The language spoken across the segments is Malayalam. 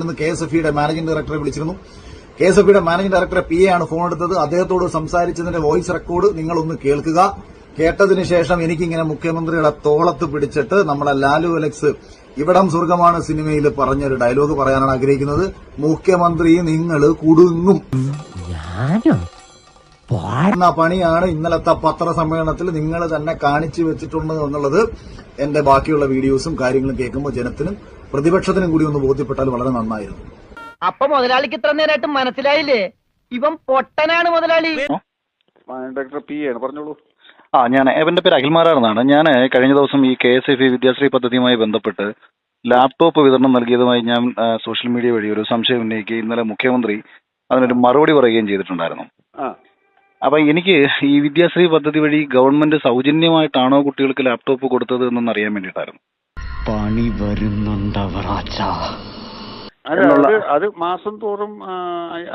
ഇന്ന് കെ എസ് എഫ് ഇയുടെ മാനേജിംഗ് ഡയറക്ടറെ വിളിച്ചിരുന്നു. കെ എസ് എഫ് ഇയുടെ മാനേജിംഗ് ഡയറക്ടറെ പി എ ആണ് ഫോൺ എടുത്തത്. അദ്ദേഹത്തോട് സംസാരിച്ചതിന്റെ വോയിസ് റെക്കോർഡ് നിങ്ങൾ ഒന്ന് കേൾക്കുക. കേട്ടതിന് ശേഷം എനിക്കിങ്ങനെ മുഖ്യമന്ത്രിയുടെ തോളത്ത് പിടിച്ചിട്ട് നമ്മളെ ലാലു അലക്സ് ഇവിടം സ്വർഗമാണ് സിനിമയിൽ പറഞ്ഞൊരു ഡയലോഗ് പറയാനാണ് ആഗ്രഹിക്കുന്നത്. മുഖ്യമന്ത്രി നിങ്ങൾ കുടുങ്ങും. എന്ന പണിയാണ് ഇന്നലത്തെ പത്രസമ്മേളനത്തിൽ നിങ്ങൾ തന്നെ കാണിച്ചു വെച്ചിട്ടുണ്ട് എന്നുള്ളത് എന്റെ ബാക്കിയുള്ള വീഡിയോസും കാര്യങ്ങളും കേൾക്കുമ്പോൾ ജനത്തിനും പ്രതിപക്ഷത്തിനും കൂടി ഒന്ന് ബോധ്യപ്പെട്ടാൽ വളരെ നന്നായിരുന്നു. അപ്പൊ മുതലാളിക്ക് ഇത്ര നേരമായിട്ട് മനസ്സിലായില്ലേ? ഇവൻ പൊട്ടനാണ് മുതലാളി. ഡോക്ടർ പി ആണ്. പറഞ്ഞോളൂ. ആ ഞാൻ എന്റെ പേര് അഖിൽമാരാണെന്നാണ്. ഞാൻ കഴിഞ്ഞ ദിവസം ഈ K S F E Vidyashree പദ്ധതിയുമായി ബന്ധപ്പെട്ട് ലാപ്ടോപ്പ് വിതരണം നൽകിയതുമായി ഞാൻ സോഷ്യൽ മീഡിയ വഴി ഒരു സംശയം ഉന്നയിക്കുകയും ഇന്നലെ മുഖ്യമന്ത്രി അതിനൊരു മറുപടി പറയുകയും ചെയ്തിട്ടുണ്ടായിരുന്നു. അപ്പൊ എനിക്ക് ഈ വിദ്യാശ്രീ പദ്ധതി വഴി ഗവൺമെന്റ് സൗജന്യമായിട്ടാണോ കുട്ടികൾക്ക് ലാപ്ടോപ്പ് കൊടുത്തത് എന്നൊന്ന് അറിയാൻ വേണ്ടിട്ടായിരുന്നു പണി വരുന്നുണ്ടവറാച്ച. അത് അത് അത് മാസം തോറും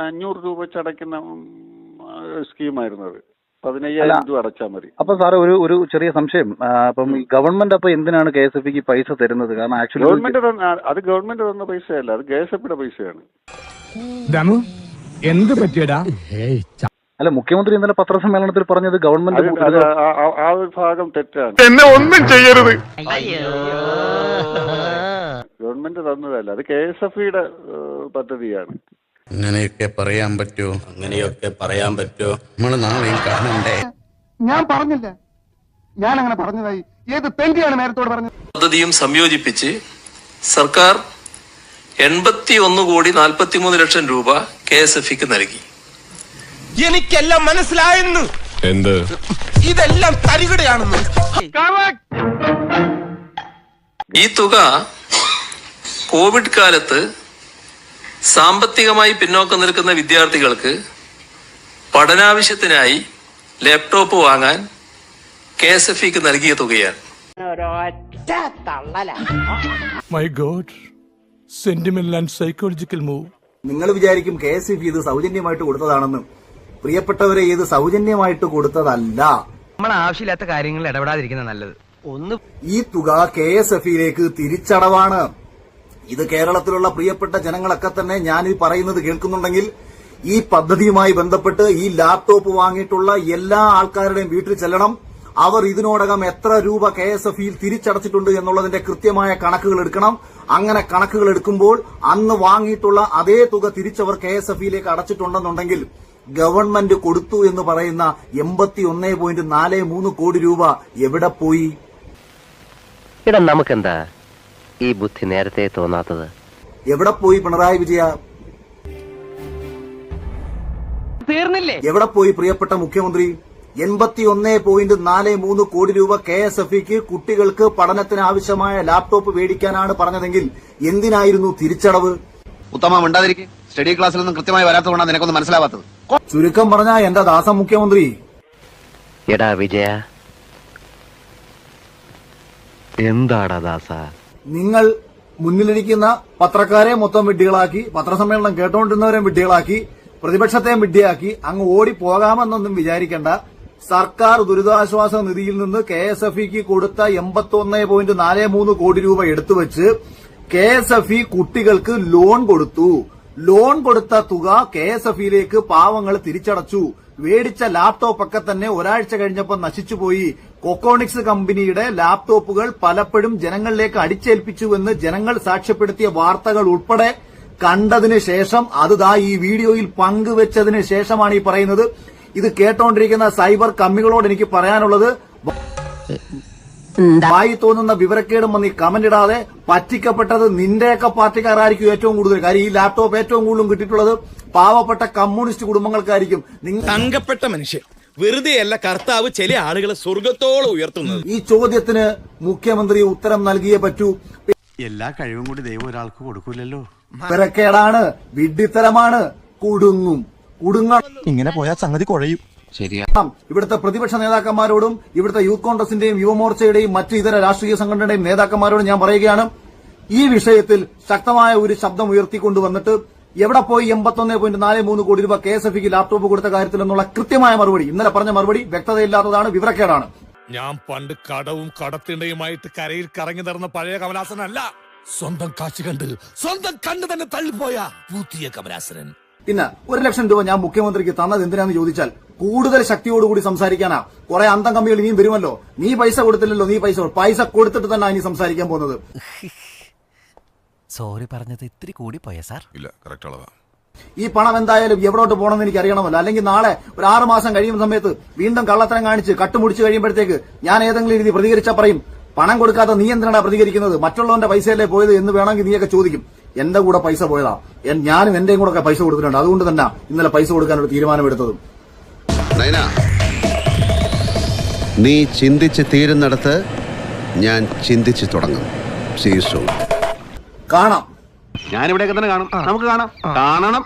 അഞ്ഞൂറ് രൂപ വെച്ച് അടയ്ക്കുന്ന സ്കീമായിരുന്നു അത്. പതിനയ്യായിരം. രൂപ അടച്ചാൽ മതി. അപ്പൊ സാറേ ഒരു ഒരു ചെറിയ സംശയം. അപ്പം ഗവൺമെന്റ് അപ്പൊ എന്തിനാണ് കെ എസ് എഫ് ഇക്ക് പൈസ തരുന്നത്? കാരണം ആക്ച്വലി ഗവൺമെന്റ് അത് ഗവൺമെന്റ് തന്ന പൈസയല്ല അത് കെ എസ് എഫിയുടെ പൈസയാണ്. എന്ത് പറ്റിയടാ? അല്ല മുഖ്യമന്ത്രി ഇന്നലെ പത്രസമ്മേളനത്തിൽ പറഞ്ഞത് ഗവൺമെന്റ് അത് ആ- ഒരു ഭാഗം തെറ്റാണ്. എന്നെ ഒന്നും ചെയ്യരുത്. ഗവൺമെന്റ് തന്നതല്ല അത് കെ എസ് എഫ് ഇയുടെ പദ്ധതിയാണ്. അങ്ങനെയൊക്കെ പറയാൻ പറ്റുമോ അങ്ങനെയൊക്കെ പറയാൻ പറ്റുമോ നമ്മൾ നാളെയും കാണണ്ടേ? ഞാൻ പറഞ്ഞില്ല. ഞാൻ അങ്ങനെ പറഞ്ഞതായി. ഏത് തെണ്ടിയാണ് നേരത്തോട് പറഞ്ഞത്? പദ്ധതിയും സംയോജിപ്പിച്ച് സർക്കാർ എൺപത്തി ഒന്ന് കോടി നാൽപ്പത്തി മൂന്ന് ലക്ഷം രൂപ കെ എസ് എഫ് ഇക്ക് നൽകി. എനിക്കെല്ലാം മനസ്സിലായെന്ന്. എന്ത്? ഇതെല്ലാം തരികടയാണെന്ന്. ഈ തുക കോവിഡ് കാലത്ത് സാമ്പത്തികമായി പിന്നോക്കം നിൽക്കുന്ന വിദ്യാർത്ഥികൾക്ക് പഠനാവശ്യത്തിനായി ലാപ്ടോപ്പ് വാങ്ങാൻ കെ എസ് എഫ് ഇക്ക് നൽകിയ തുകയാണ്. My god sentimental and psychological move നിങ്ങൾ വിചാരിക്കും കെ എസ് എഫ് ഇത് സൗജന്യമായിട്ട് കൊടുത്തതാണെന്ന്. പ്രിയപ്പെട്ടവരെ ഇത് സൗജന്യമായിട്ട് കൊടുത്തതല്ല. നമ്മൾ ആവശ്യമില്ലാത്ത കാര്യങ്ങളിൽ ഇടപെടാതിരിക്കുന്ന നല്ലത്. ഒന്ന് ഈ തുക കെ എസ് എഫിയിലേക്ക് തിരിച്ചടവാണ്. ഇത് കേരളത്തിലുള്ള പ്രിയപ്പെട്ട ജനങ്ങളൊക്കെ തന്നെ ഞാൻ ഈ പറയുന്നത് കേൾക്കുന്നുണ്ടെങ്കിൽ ഈ പദ്ധതിയുമായി ബന്ധപ്പെട്ട് ഈ ലാപ്ടോപ്പ് വാങ്ങിയിട്ടുള്ള എല്ലാ ആൾക്കാരുടെയും വീട്ടിൽ ചെല്ലണം. അവർ ഇതിനോടകം എത്ര രൂപ കെ എസ് എഫ് ഇയിൽ തിരിച്ചടച്ചിട്ടുണ്ട് എന്നുള്ളതിന്റെ കൃത്യമായ കണക്കുകൾ എടുക്കണം. അങ്ങനെ കണക്കുകൾ എടുക്കുമ്പോൾ അന്ന് വാങ്ങിയിട്ടുള്ള അതേ തുക തിരിച്ചവർ കെ എസ് എഫ് ഇയിലേക്ക് അടച്ചിട്ടുണ്ടെന്നുണ്ടെങ്കിൽ ഗവൺമെന്റ് കൊടുത്തു എന്ന് പറയുന്ന എൺപത്തി ഒന്നേ പോയിന്റ് നാല് മൂന്ന് കോടി രൂപ എവിടെ പോയി? ഇടാ നമുക്കെന്താ ഈ ബുദ്ധി നേരത്തെ തോന്നാത്തത്? എവിടെ പോയി പിണറായി വിജയ? തീർന്നില്ലേ? എവിടെ പോയി പ്രിയപ്പെട്ട മുഖ്യമന്ത്രി? എൺപത്തി ഒന്നേ പോയിന്റ് നാല് മൂന്ന് കോടി രൂപ കെ എസ് എഫ് ഇക്ക് കുട്ടികൾക്ക് പഠനത്തിന് ആവശ്യമായ ലാപ്ടോപ്പ് മേടിക്കാനാണ് പറഞ്ഞതെങ്കിൽ എന്തിനായിരുന്നു തിരിച്ചടവ്? ഉത്തമ മിണ്ടാതിരിക്കും. സ്റ്റഡി ക്ലാസ്സിൽ നിന്നും കൃത്യമായി വരാത്തതുകൊണ്ടാണ് നിനക്കൊന്നും മനസ്സിലാവാത്തത്. ചുരുക്കം പറഞ്ഞ എന്റെ ദാസ മുഖ്യമന്ത്രി? എടാ വിജയ. എന്താടാ ദാസ? നിങ്ങൾ മുന്നിലിരിക്കുന്ന പത്രക്കാരെ മൊത്തം വിഡ്ഢികളാക്കി പത്രസമ്മേളനം കേട്ടോണ്ടിരുന്നവരെ വിഡ്ഢികളാക്കി പ്രതിപക്ഷത്തെയും വിഡ്ഢിയാക്കി അങ്ങ് ഓടി പോകാമെന്നൊന്നും വിചാരിക്കേണ്ട. സർക്കാർ ദുരിതാശ്വാസ നിധിയിൽ നിന്ന് കെ എസ് എഫ് ഇക്ക് കൊടുത്ത എൺപത്തി ഒന്ന് പോയിന്റ് നാല് മൂന്ന് കോടി രൂപ എടുത്തുവെച്ച് കെ എസ് എഫ് ഇ കുട്ടികൾക്ക് ലോൺ കൊടുത്തു. ലോൺ കൊടുത്ത തുക കെ എസ് എഫിയിലേക്ക് പാവങ്ങൾ തിരിച്ചടച്ചു. വേടിച്ച ലാപ്ടോപ്പ് ഒക്കെ തന്നെ ഒരാഴ്ച കഴിഞ്ഞപ്പോൾ നശിച്ചുപോയി. കൊക്കോണിക്സ് കമ്പനിയുടെ ലാപ്ടോപ്പുകൾ പലപ്പോഴും ജനങ്ങളിലേക്ക് അടിച്ചേൽപ്പിച്ചുവെന്ന് ജനങ്ങൾ സാക്ഷ്യപ്പെടുത്തിയ വാർത്തകൾ ഉൾപ്പെടെ കണ്ടതിന് ശേഷം അതുതാ ഈ വീഡിയോയിൽ പങ്കുവച്ചതിന് ശേഷമാണ് ഈ പറയുന്നത്. ഇത് കേട്ടോണ്ടിരിക്കുന്ന സൈബർ കമ്മികളോട് എനിക്ക് പറയാനുള്ളത് വായി തോന്നുന്ന വിവരക്കേടും വന്ന് ഈ കമന്റ് ഇടാതെ പറ്റിക്കപ്പെട്ടത് നിന്റെയൊക്കെ പാർട്ടിക്കാരായിരിക്കും ഏറ്റവും കൂടുതൽ. കാര്യം ഈ ലാപ്ടോപ്പ് ഏറ്റവും കൂടുതലും കിട്ടിയിട്ടുള്ളത് പാവപ്പെട്ട കമ്മ്യൂണിസ്റ്റ് കുടുംബങ്ങൾക്കായിരിക്കും. നിങ്ങൾ തങ്കപ്പെട്ട മനുഷ്യൻ. വെറുതെയല്ല കർത്താവ് ചില ആളുകളെ സ്വർഗത്തോളം ഉയർത്തുന്നത്. ഈ ചോദ്യത്തിന് മുഖ്യമന്ത്രി ഉത്തരം നൽകിയേ പറ്റൂ. എല്ലാ കഴിവും കൂടി ദൈവം ഒരാൾക്ക് കൊടുക്കൂലല്ലോ. വിവരക്കേടാണ് വിഡ്ഢിത്തരമാണ് കുടുങ്ങും. കുടുങ്ങ ഇങ്ങനെ പോയാൽ സംഗതി കുഴയും. ഇവിടുത്തെ പ്രതിപക്ഷ നേതാക്കന്മാരോടും ഇവിടുത്തെ യൂത്ത് കോൺഗ്രസിന്റെയും യുവമോർച്ചയുടെയും മറ്റു ഇതര രാഷ്ട്രീയ സംഘടനയുടെയും നേതാക്കന്മാരോടും ഞാൻ പറയുകയാണ് ഈ വിഷയത്തിൽ ശക്തമായ ഒരു ശബ്ദം ഉയർത്തിക്കൊണ്ടുവന്നിട്ട് എവിടെ പോയി എൺപത്തൊന്ന് പോയിന്റ് നാല് മൂന്ന് കോടി രൂപ കെ എസ് എഫ് ലാപ്ടോപ്പ് കൊടുത്ത കാര്യത്തിൽ എന്നുള്ള കൃത്യമായ മറുപടി ഇന്നലെ പറഞ്ഞ മറുപടി വ്യക്തതയില്ലാത്തതാണ് വിവരക്കേടാണ്. ഞാൻ പണ്ട് കടവും കടത്തിണ്ടയുമായിട്ട് കരയിൽ കറങ്ങി നടന്ന പഴയ കമലാസനല്ല. സ്വന്തം കാശ് കണ്ട് സ്വന്തം കണ്ണ് തന്നെ തള്ളിപ്പോയ പുതിയ കമലാസനൻ. പിന്നെ ഒരു ലക്ഷം രൂപ ഞാൻ മുഖ്യമന്ത്രിക്ക് തന്നത് എന്തിനാന്ന് ചോദിച്ചാൽ കൂടുതൽ ശക്തിയോടുകൂടി സംസാരിക്കാനാ. കുറെ അന്തം കമ്പികൾ ഇനിയും വരുമല്ലോ. നീ പൈസ കൊടുത്തില്ലല്ലോ നീ പൈസ പൈസ കൊടുത്തിട്ട് തന്നെ ഇനി സംസാരിക്കാൻ പോകുന്നത്. സോറി പറഞ്ഞത് ഇത്തിരി കൂടി പോയ സാർ? ഇല്ല കറക്റ്റ് അളവാ ഈ പണം എന്തായാലും എവിടോട്ട് പോകണമെന്ന് എനിക്ക് അറിയണമല്ലോ. അല്ലെങ്കിൽ നാളെ ഒരു ആറ് മാസം കഴിയുന്ന സമയത്ത് വീണ്ടും കള്ളത്തരം കാണിച്ച് കട്ടുമുടിച്ച് കഴിയുമ്പോഴത്തേക്ക് ഞാൻ ഏതെങ്കിലും രീതി പ്രതികരിച്ചാൽ പറയും. പണം കൊടുക്കാതെ നീ എന്തിനാണ് പ്രതികരിക്കുന്നത്? മറ്റുള്ളവന്റെ പൈസയല്ലേ പോയത് എന്ന് വേണമെങ്കിൽ നീയൊക്കെ ചോദിക്കും. എന്റെ കൂടെ പൈസ പോയതാ. ഞാനും എന്റെയും കൂടെ ഒക്കെ പൈസ കൊടുത്തിട്ടുണ്ട്. അതുകൊണ്ട് തന്നെ ഇന്നലെ പൈസ കൊടുക്കാനൊരു തീരുമാനമെടുത്തതും. നൈന നീ ചിന്തിച്ച് തീരുന്നിടത്ത് ഞാൻ ചിന്തിച്ച് തുടങ്ങും. സീസോ കാണാം. ഞാനിവിടെയൊക്കെ തന്നെ കാണും. നമുക്ക് കാണാം. കാണണം.